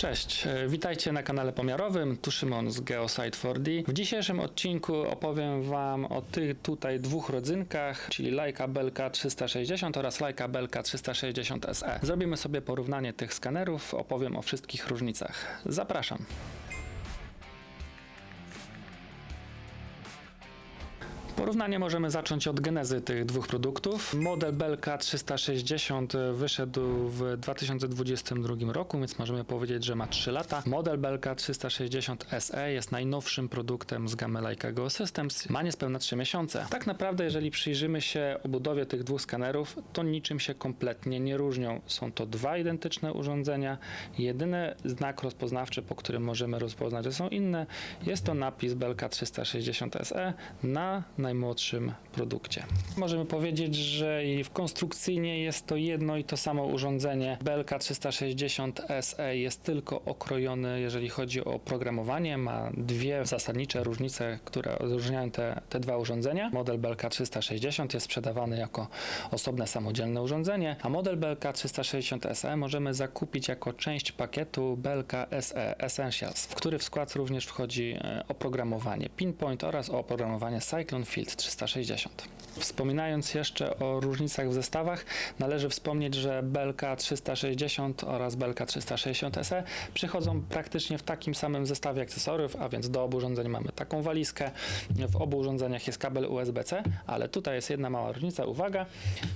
Cześć, e, witajcie na kanale pomiarowym, tu Szymon z Geosite 4D. W dzisiejszym odcinku opowiem Wam o tych tutaj dwóch rodzynkach, czyli Leica Belka 360 oraz Leica Belka 360 SE. Zrobimy sobie porównanie tych skanerów, opowiem o wszystkich różnicach. Zapraszam. Porównanie możemy zacząć od genezy tych dwóch produktów. Model Belka 360 wyszedł w 2022 roku, więc możemy powiedzieć, że ma 3 lata. Model Belka 360 SE jest najnowszym produktem z gamy Leica Go Systems. Ma niespełna 3 miesiące. Tak naprawdę, jeżeli przyjrzymy się obudowie tych dwóch skanerów, to niczym się kompletnie nie różnią. Są to dwa identyczne urządzenia. Jedyny znak rozpoznawczy, po którym możemy rozpoznać, że są inne, jest to napis Belka 360 SE na najmłodszym produkcie. Możemy powiedzieć, że w konstrukcyjnie jest to jedno i to samo urządzenie. Belka 360 SE jest tylko okrojony, jeżeli chodzi o programowanie. Ma dwie zasadnicze różnice, które odróżniają te, te dwa urządzenia. Model Belka 360 jest sprzedawany jako osobne samodzielne urządzenie, a model Belka 360 SE możemy zakupić jako część pakietu Belka SE Essentials, w który w skład również wchodzi e, oprogramowanie Pinpoint oraz oprogramowanie Cyclone Field 360. Wspominając jeszcze o różnicach w zestawach, należy wspomnieć, że Belka 360 oraz Belka 360 SE przychodzą praktycznie w takim samym zestawie akcesoriów, a więc do obu urządzeń mamy taką walizkę. W obu urządzeniach jest kabel USB-C, ale tutaj jest jedna mała różnica. Uwaga,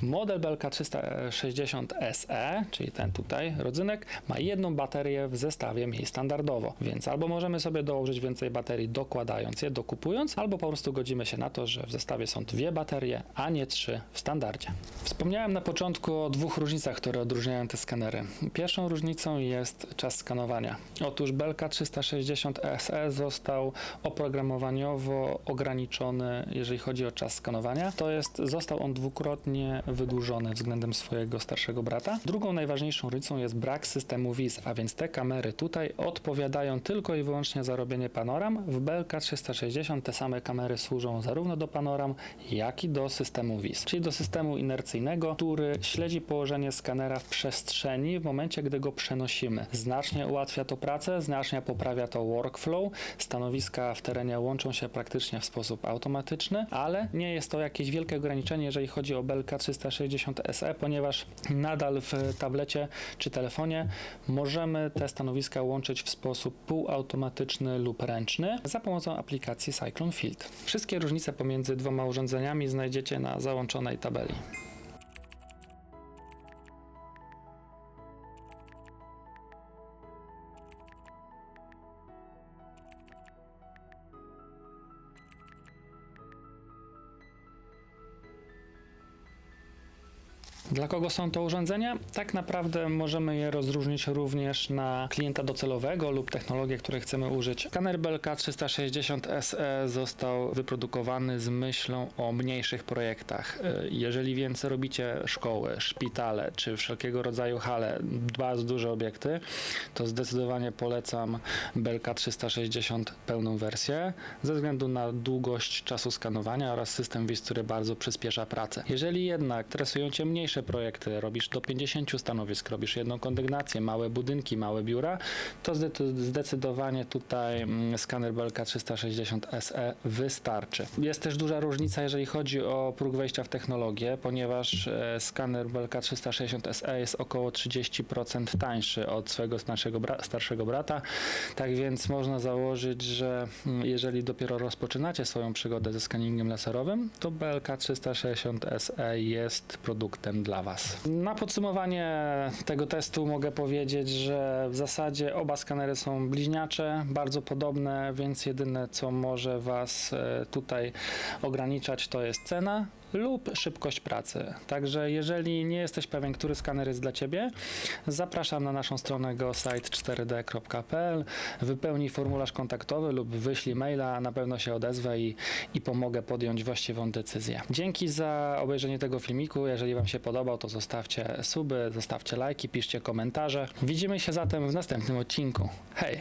model Belka 360 SE, czyli ten tutaj rodzynek, ma jedną baterię w zestawie mniej standardowo, więc albo możemy sobie dołożyć więcej baterii dokładając je, dokupując, albo po prostu godzimy się na to, że w zestawie są dwie baterie, a nie trzy w standardzie. Wspomniałem na początku o dwóch różnicach, które odróżniają te skanery. Pierwszą różnicą jest czas skanowania. Otóż Belka 360 SE został oprogramowaniowo ograniczony, jeżeli chodzi o czas skanowania. To jest, został on dwukrotnie wydłużony względem swojego starszego brata. Drugą najważniejszą różnicą jest brak systemu WIS, a więc te kamery tutaj odpowiadają tylko i wyłącznie za robienie panoram. W Belka 360 te same kamery służą zarówno do panoram, jak i do systemu WIS, czyli do systemu inercyjnego, który śledzi położenie skanera w przestrzeni w momencie, gdy go przenosimy. Znacznie ułatwia to pracę, znacznie poprawia to workflow. Stanowiska w terenie łączą się praktycznie w sposób automatyczny, ale nie jest to jakieś wielkie ograniczenie, jeżeli chodzi o Belka 360 SE, ponieważ nadal w tablecie czy telefonie możemy te stanowiska łączyć w sposób półautomatyczny lub ręczny za pomocą aplikacji Cyclone Field. Wszystkie różnice pomiędzy dwoma urządzeniami znajdziecie na załączonej tabeli. Dla kogo są to urządzenia? Tak naprawdę możemy je rozróżnić również na klienta docelowego lub technologię, której chcemy użyć. Skaner Belka 360 SE został wyprodukowany z myślą o mniejszych projektach. E, Jeżeli więc robicie szkoły, szpitale czy wszelkiego rodzaju hale, bardzo duże obiekty, to zdecydowanie polecam Belka 360 pełną wersję ze względu na długość czasu skanowania oraz system WIS, który bardzo przyspiesza pracę. Jeżeli jednak interesują Cię mniejsze projekty, robisz do 50 stanowisk, robisz jedną kondygnację, małe budynki, małe biura, to zde- zdecydowanie tutaj mm, skaner Belka 360 SE wystarczy. Jest też duża różnica, jeżeli chodzi o próg wejścia w technologię, ponieważ e, skaner Belka 360 SE jest około 30% tańszy od swojego starszego, bra- starszego brata. Tak więc można założyć, że mm, jeżeli dopiero rozpoczynacie swoją przygodę ze skaningiem laserowym, to BLK 360 SE jest produktem dla Was. Na podsumowanie tego testu mogę powiedzieć, że w zasadzie oba skanery są bliźniacze, bardzo podobne, więc jedyne co może Was e, tutaj ograniczać to jest cena lub szybkość pracy. Także jeżeli nie jesteś pewien, który skaner jest dla Ciebie, zapraszam na naszą stronę gosite4d.pl, wypełnij formularz kontaktowy lub wyślij maila, na pewno się odezwę i, i pomogę podjąć właściwą decyzję. Dzięki za obejrzenie tego filmiku, jeżeli Wam się podobał, to zostawcie suby, zostawcie lajki, piszcie komentarze. Widzimy się zatem w następnym odcinku. Hej!